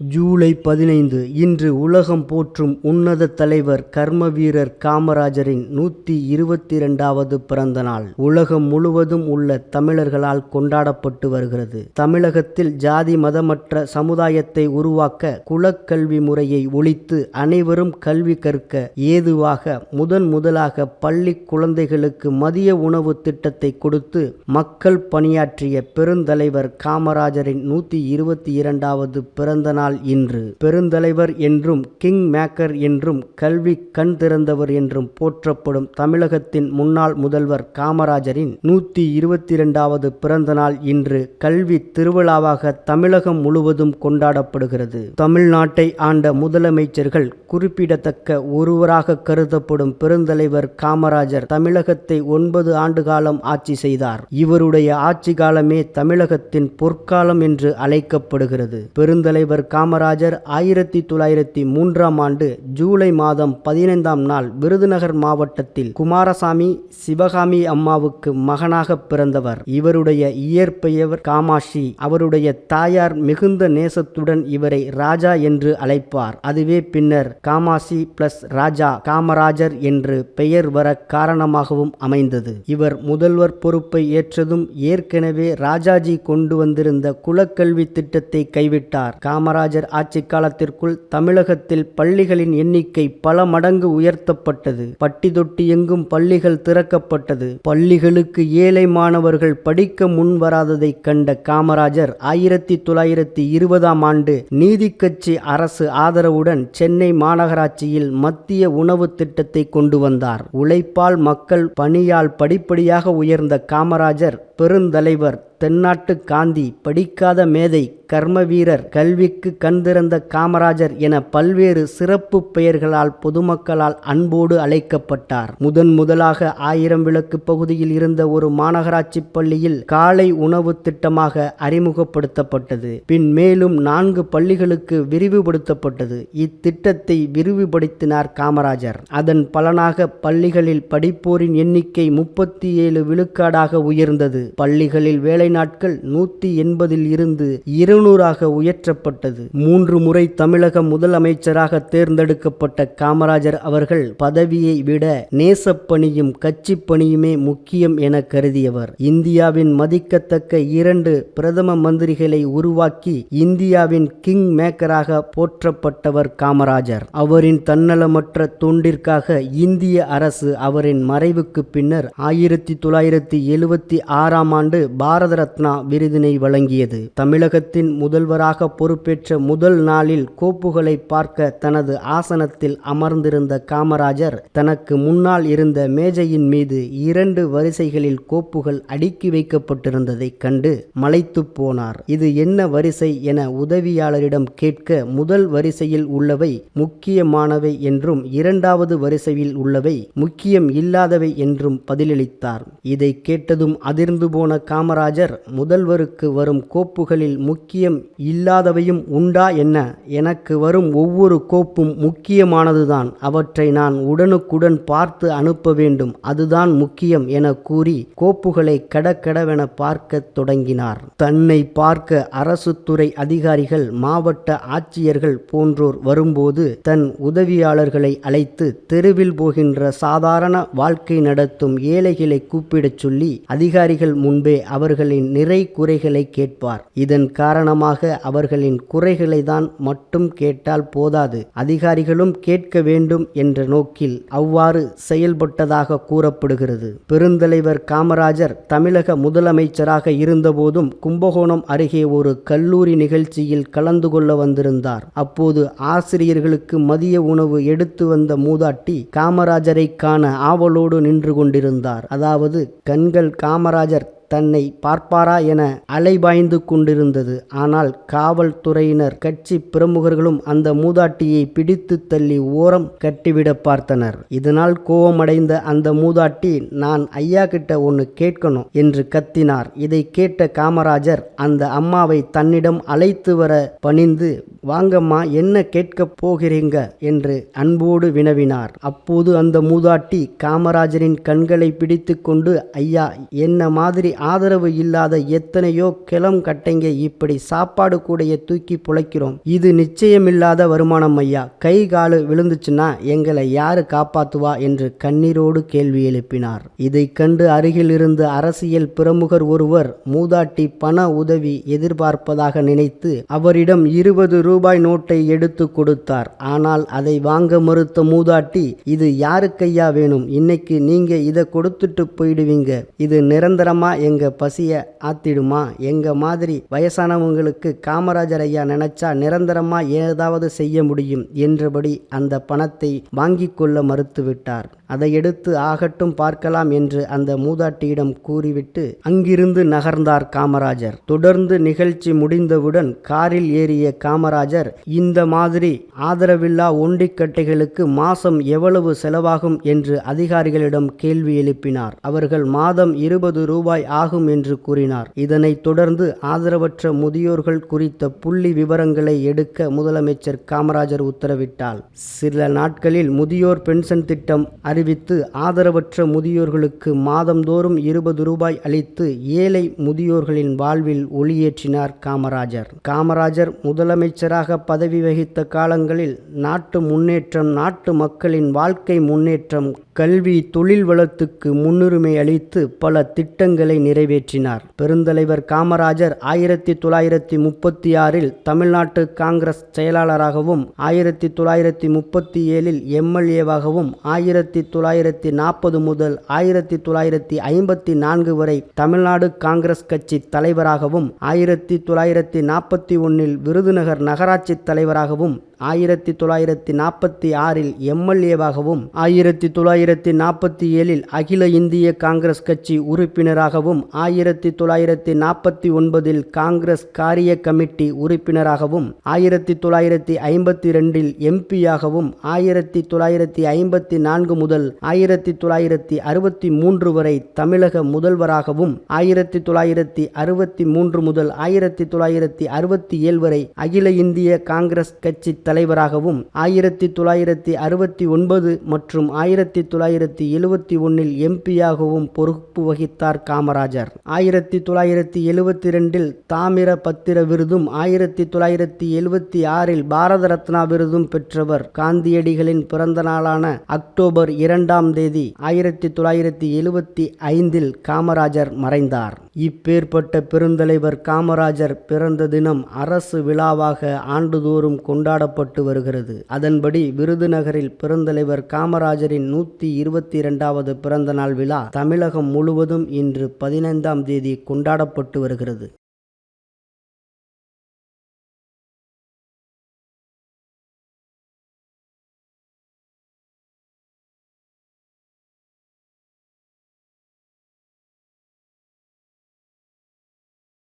ஜூலை பதினைந்து இன்று உலகம் போற்றும் உன்னத தலைவர் கர்ம வீரர் காமராஜரின் நூற்றி இருபத்தி இரண்டாவது பிறந்த நாள் உலகம் முழுவதும் உள்ள தமிழர்களால் கொண்டாடப்பட்டு வருகிறது. தமிழகத்தில் ஜாதி மதமற்ற சமுதாயத்தை உருவாக்க குலக்கல்வி முறையை ஒழித்து அனைவரும் கல்வி கற்க ஏதுவாக முதன் முதலாக பள்ளி குழந்தைகளுக்கு மதிய உணவு திட்டத்தை கொடுத்து மக்கள் பணியாற்றிய பெருந்தலைவர் காமராஜரின் நூற்றி இருபத்தி இரண்டாவது பிறந்த நாள் இன்று பெருந்தலைவர் என்றும் கிங் மேக்கர் என்றும் கல்வி கண் திறந்தவர் என்றும் போற்றப்படும் தமிழகத்தின் முன்னாள் முதல்வர் காமராஜரின் நூற்றி இருபத்தி இரண்டாவது பிறந்த நாள் இன்று கல்வி திருவிழாவாக தமிழகம் முழுவதும் கொண்டாடப்படுகிறது. தமிழ்நாட்டை ஆண்ட முதலமைச்சர்கள் குறிப்பிடத்தக்க ஒருவராக கருதப்படும் பெருந்தலைவர் காமராஜர் தமிழகத்தை ஒன்பது ஆண்டு காலம் ஆட்சி செய்தார். இவருடைய ஆட்சி காலமே தமிழகத்தின் பொற்காலம் என்று அழைக்கப்படுகிறது. பெருந்தலைவர் காமராஜர் ஆயிரத்தி தொள்ளாயிரத்தி மூன்றாம் ஆண்டு ஜூலை மாதம் பதினைந்தாம் நாள் விருதுநகர் மாவட்டத்தில் குமாரசாமி சிவகாமி அம்மாவுக்கு மகனாக பிறந்தவர். இவருடைய இயற்பெயர் காமாஷி அவருடைய தாயார் மிகுந்த நேசத்துடன் இவரை ராஜா என்று அழைப்பார். அதுவே பின்னர் காமாஷி பிளஸ் ராஜா காமராஜர் என்று பெயர் வர காரணமாகவும் அமைந்தது. இவர் முதல்வர் பொறுப்பை ஏற்றதும் ஏற்கனவே ராஜாஜி கொண்டு வந்திருந்த குலக்கல்வி திட்டத்தை கைவிட்டார். காமராஜர் ஆட்சி காலத்திற்குள் தமிழகத்தில் பள்ளிகளின் எண்ணிக்கை பல மடங்கு உயர்த்தப்பட்டது. பட்டி தொட்டி எங்கும் பள்ளிகள் திறக்கப்பட்டது. பள்ளிகளுக்கு ஏழை மாணவர்கள் படிக்க முன் வராததை கண்ட காமராஜர் ஆயிரத்தி தொள்ளாயிரத்தி இருபதாம் ஆண்டு நீதி கட்சி அரசு ஆதரவுடன் சென்னை மாநகராட்சியில் மத்திய உணவு திட்டத்தை கொண்டு வந்தார். உழைப்பால் மக்கள் பணியால் படிப்படியாக உயர்ந்த காமராஜர் பெருந்தலைவர் தென்னாட்டு காந்தி படிக்காத மேதை கர்ம வீரர் கல்விக்கு கந்திறந்த காமராஜர் என பல்வேறு சிறப்பு பெயர்களால் பொதுமக்களால் அன்போடு அழைக்கப்பட்டார். முதன் முதலாக ஆயிரம் விளக்கு பகுதியில் இருந்த ஒரு மாநகராட்சி பள்ளியில் காலை உணவு திட்டமாக அறிமுகப்படுத்தப்பட்டது. பின் மேலும் நான்கு பள்ளிகளுக்கு விரிவுபடுத்தப்பட்டது. இத்திட்டத்தை விரிவுபடுத்தினார் காமராஜர். அதன் பலனாக பள்ளிகளில் படிப்போரின் எண்ணிக்கை முப்பத்தி ஏழு விழுக்காடாக உயர்ந்தது. பள்ளிகளில் வேலை நாட்கள் நூற்றி எண்பதில் இருந்து இருநூறாக உயர்த்தப்பட்டது. மூன்று முறை தமிழக முதலமைச்சராக தேர்ந்தெடுக்கப்பட்ட காமராஜர் அவர்கள் பதவியை விட நேசப்பணியும் கட்சிப் பணியுமே முக்கியம் என கருதியவர். இந்தியாவின் மதிக்கத்தக்க இரண்டு பிரதம மந்திரிகளை உருவாக்கி இந்தியாவின் கிங் மேக்கராக போற்றப்பட்டவர் காமராஜர். அவரின் தன்னலமற்ற தொண்டிற்காக இந்திய அரசு அவரின் மறைவுக்கு பின்னர் ஆயிரத்தி தொள்ளாயிரத்தி எழுபத்தி ஆறாம் ஆண்டு பாரத ரத்னா விருதினை வழங்கியது. தமிழகத்தின் முதல்வராக பொறுப்பேற்ற முதல் நாளில் கோப்புகளை பார்க்க தனது ஆசனத்தில் அமர்ந்திருந்த காமராஜர் தனக்கு முன்னால் இருந்த மேஜையின் மீது இரண்டு வரிசைகளில் கோப்புகள் அடுக்கி வைக்கப்பட்டிருந்ததைக் கண்டு மலைத்து போனார். இது என்ன வரிசை என உதவியாளரிடம் கேட்க முதல் வரிசையில் உள்ளவை முக்கியமானவை என்றும் இரண்டாவது வரிசையில் உள்ளவை முக்கியம் இல்லாதவை என்றும் பதிலளித்தார். இதை கேட்டதும் அதிர்ந்து போன காமராஜர் முதல்வருக்கு வரும் கோப்புகளில் முக்கியம் இல்லாதவையும் உண்டா என்ன? எனக்கு வரும் ஒவ்வொரு கோப்பும் முக்கியமானதுதான். அவற்றை நான் உடனுக்குடன் பார்த்து அனுப்ப வேண்டும். அதுதான் முக்கியம் என கூறி கோப்புகளை கடக்கடவென பார்க்க தொடங்கினார். தன்னை பார்க்க அரசு துறை அதிகாரிகள் மாவட்ட ஆட்சியர்கள் போன்றோர் வரும்போது தன் உதவியாளர்களை அழைத்து தெருவில் போகின்ற சாதாரண வாழ்க்கை நடத்தும் ஏழைகளை கூப்பிடச் சொல்லி அதிகாரிகள் முன்பே அவர்களின் நிறை குறைகளை கேட்பார். இதன் காரணமாக அவர்களின் குறைகளை தான் மட்டும் கேட்டால் போதாது. அதிகாரிகளும் கேட்க வேண்டும் என்ற நோக்கில் அவ்வாறு செயல்பட்டதாக கூறப்படுகிறது. பெருந்தலைவர் காமராஜர் தமிழக முதலமைச்சராக இருந்தபோதும் கும்பகோணம் அருகே ஒரு கல்லூரி நிகழ்ச்சியில் கலந்து கொள்ள வந்திருந்தார். அப்போது ஆசிரியர்களுக்கு மதிய உணவு எடுத்து வந்த மூதாட்டி காமராஜரை காண ஆவலோடு நின்று கொண்டிருந்தார். அதாவது கண்கள் காமராஜர் தன்னை பார்ப்பாரா என அலைபாய்ந்து கொண்டிருந்தது. ஆனால் காவல்துறையினர் கட்சி பிரமுகர்களும் அந்த மூதாட்டியை பிடித்து தள்ளி ஓரம் கட்டிவிட பார்த்தனர். இதனால் கோபமடைந்த அந்த மூதாட்டி நான் ஐயா கிட்ட ஒன்று கேட்கணும் என்று கத்தினார். இதை கேட்ட காமராஜர் அந்த அம்மாவை தன்னிடம் அழைத்து வர பணிந்து வாங்கம்மா என்ன கேட்கப் போகிறீங்க? என்று அன்போடு வினவினார். அப்போது அந்த மூதாட்டி காமராஜரின் கண்களை பிடித்து கொண்டு ஐயா என்ன மாதிரி ஆதரவு இல்லாத எத்தனையோ கிளம் கட்டைங்க இப்படி சாப்பாடு கூடைய தூக்கி புழைக்கிறோம். இது நிச்சயமில்லாத வருமானம் ஐயா. கை காலு விழுந்துச்சுன்னா எங்களை யாரு காப்பாத்துவா? என்று கண்ணீரோடு கேள்வி எழுப்பினார். இதை கண்டு அருகில் இருந்த அரசியல் பிரமுகர் ஒருவர் மூதாட்டி பண உதவி எதிர்பார்ப்பதாக நினைத்து அவரிடம் இருபது ரூபாய் நோட்டை எடுத்து கொடுத்தார். ஆனால் அதை வாங்க மறுத்த மூதாட்டி இது யாருக்கையா வேணும்? இன்னைக்கு நீங்க இதை கொடுத்துட்டு போயிடுவீங்க. இது நிரந்தரமா எங்க பசிய ஆத்திடுமா? எங்க மாதிரி வயசானவங்களுக்கு காமராஜர் ஐயா நினைச்சா நிரந்தரமா ஏதாவது செய்ய முடியும் என்றபடி அந்த பணத்தை வாங்கிக் கொள்ள மறுத்துவிட்டார் அதை எடுத்து ஆகட்டும் பார்க்கலாம் என்று அந்த மூதாட்டியிடம் கூறிவிட்டு அங்கிருந்து நகர்ந்தார் காமராஜர். தொடர்ந்து நிகழ்ச்சி முடிந்தவுடன் காரில் ஏறிய காமராஜர் இந்த மாதிரி ஆதரவில்லா ஒண்டிக்கட்டைகளுக்கு மாசம் எவ்வளவு செலவாகும் என்று அதிகாரிகளிடம் கேள்வி எழுப்பினார். அவர்கள் மாதம் இருபது ரூபாய் ஆகும் என்று கூறினார். இதனைத் தொடர்ந்து ஆதரவற்ற முதியோர்கள் குறித்த புள்ளி விவரங்களை எடுக்க முதலமைச்சர் காமராஜர் உத்தரவிட்டார். சில நாட்களில் முதியோர் பென்ஷன் திட்டம் அறிவித்து ஆதரவற்ற முதியோர்களுக்கு மாதந்தோறும் இருபது ரூபாய் அளித்து ஏழை முதியோர்களின் வாழ்வில் ஒளியேற்றினார் காமராஜர். காமராஜர் முதலமைச்சராக பதவி வகித்த காலங்களில் நாட்டு முன்னேற்றம் நாட்டு மக்களின் வாழ்க்கை முன்னேற்றம் கல்வி தொழில் வளத்துக்கு முன்னுரிமை அளித்து பல திட்டங்களை நிறைவேற்றினார். பெருந்தலைவர் காமராஜர் ஆயிரத்தி தொள்ளாயிரத்தி முப்பத்தி ஆறில் தமிழ்நாட்டு காங்கிரஸ் செயலாளராகவும் ஆயிரத்தி தொள்ளாயிரத்தி முப்பத்தி ஏழில் எம்எல்ஏவாகவும் ஆயிரத்தி தொள்ளாயிரத்தி நாற்பது முதல் ஆயிரத்தி தொள்ளாயிரத்தி ஐம்பத்தி நான்கு வரை தமிழ்நாடு காங்கிரஸ் கட்சி தலைவராகவும் ஆயிரத்தி தொள்ளாயிரத்தி நாற்பத்தி ஒன்னில் விருதுநகர் நகராட்சி தலைவராகவும் ஆயிரத்தி தொள்ளாயிரத்தி நாற்பத்தி ஆறில் எம்எல்ஏவாகவும் ஆயிரத்தி தொள்ளாயிரத்தி நாற்பத்தி ஏழில் அகில இந்திய காங்கிரஸ் கட்சி உறுப்பினராகவும் ஆயிரத்தி தொள்ளாயிரத்தி நாற்பத்தி ஒன்பதில் காங்கிரஸ் காரிய கமிட்டி உறுப்பினராகவும் ஆயிரத்தி தொள்ளாயிரத்தி ஐம்பத்தி ரெண்டில் எம்பியாகவும் ஆயிரத்தி தொள்ளாயிரத்தி ஐம்பத்தி நான்கு முதல் ஆயிரத்தி தொள்ளாயிரத்தி அறுபத்தி மூன்று வரை தமிழக முதல்வராகவும் ஆயிரத்தி தொள்ளாயிரத்தி அறுபத்தி மூன்று முதல் ஆயிரத்தி தொள்ளாயிரத்தி அறுபத்தி ஏழு வரை அகில இந்திய காங்கிரஸ் கட்சி தலைவராகவும் ஆயிரத்தி தொள்ளாயிரத்தி அறுபத்தி ஒன்பது மற்றும் ஆயிரத்தி தொள்ளாயிரத்தி எழுவத்தி ஒன்னில் எம்பியாகவும் பொறுப்பு வகித்தார் காமராஜர். ஆயிரத்தி தொள்ளாயிரத்தி எழுவத்தி ரெண்டில் தாமிர பத்திர விருதும் ஆயிரத்தி தொள்ளாயிரத்தி எழுவத்தி ஆறில் பாரத ரத்னா விருதும் பெற்றவர் காந்தியடிகளின் பிறந்த நாளான அக்டோபர் இரண்டாம் தேதி ஆயிரத்தி தொள்ளாயிரத்தி எழுவத்தி ஐந்தில் காமராஜர் மறைந்தார். இப்பேற்பட்ட பெருந்தலைவர் காமராஜர் பிறந்த தினம் அரசு விழாவாக ஆண்டுதோறும் கொண்டாடப்பட்டு வருகிறது. அதன்படி விருதுநகரில் பெருந்தலைவர் காமராஜரின் நூற்றி இருபத்தி இரண்டாவது பிறந்தநாள் விழா தமிழகம் முழுவதும் இன்று பதினைந்தாம் தேதி கொண்டாடப்பட்டு வருகிறது.